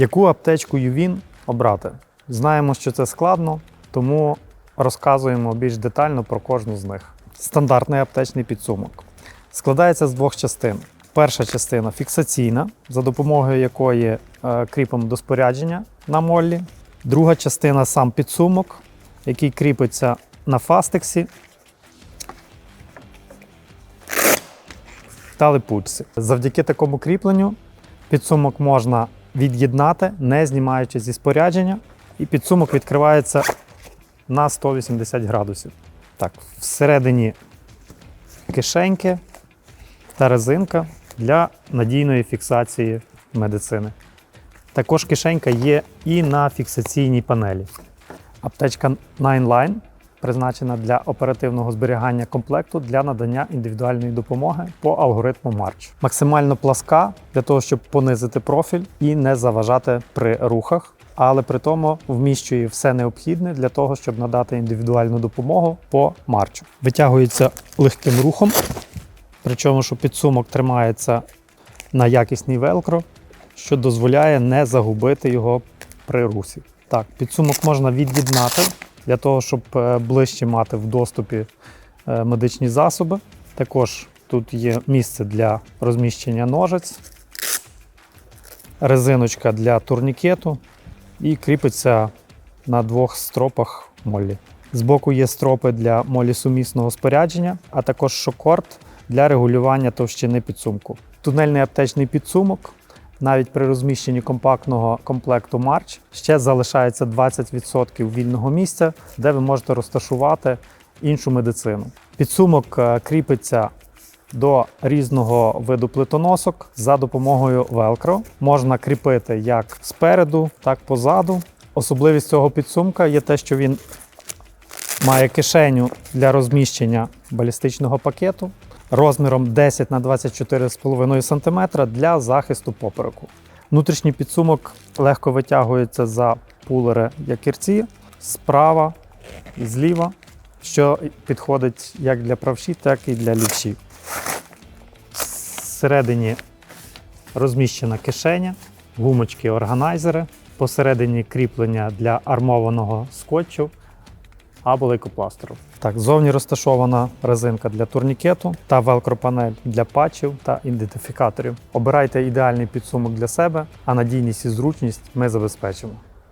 Яку аптечку Ювін обрати? Знаємо, що це складно, тому розказуємо більш детально про кожну з них. Стандартний аптечний підсумок складається з двох частин. Перша частина фіксаційна, за допомогою якої е, кріпимо до спорядження на моллі. Друга частина сам підсумок, який кріпиться на фастексі та липучці. Завдяки такому кріпленню підсумок можна від'єднати, не знімаючи зі спорядження, і підсумок відкривається на 180 градусів. Так, всередині кишеньки та резинка для надійної фіксації медицини. Також кишенька є і на фіксаційній панелі. Аптечка 9Line призначена для оперативного зберігання комплекту для надання індивідуальної допомоги по алгоритму March. Максимально пласка для того, щоб понизити профіль і не заважати при рухах, але при тому вміщує все необхідне для того, щоб надати індивідуальну допомогу по марчу. Витягується легким рухом, причому що підсумок тримається на якісній велкро, що дозволяє не загубити його при русі. Так, підсумок можна від'єднати для того, щоб е, ближче мати в доступі е, медичні засоби. Також тут є місце для розміщення ножиць, резиночка для турнікету і кріпиться на двох стропах молі. Збоку є стропи для молі-сумісного спорядження, а також шокорд для регулювання товщини підсумку. Тунельний аптечний підсумок навіть при розміщенні компактного комплекту March ще залишається 20% вільного місця, де ви можете розташувати іншу медицину. Підсумок е, кріпиться до різного виду плитоносок за допомогою велкро. Можна кріпити як спереду, так позаду. Особливість цього підсумка є те, що він має кишеню для розміщення балістичного пакету розміром 10 на 24,5 см для захисту попереку. Внутрішній підсумок легко витягується за пулери якірці справа і зліва, що підходить як для правші, так і для лівші. Всередині розміщена кишеня, гумочки органайзери, посередині кріплення для армованого скотчу або лейкопластеру. Так, зовні розташована резинка для турнікету та велкропанель для патчів та ідентифікаторів. Обирайте ідеальний підсумок для себе, а надійність і зручність ми забезпечимо.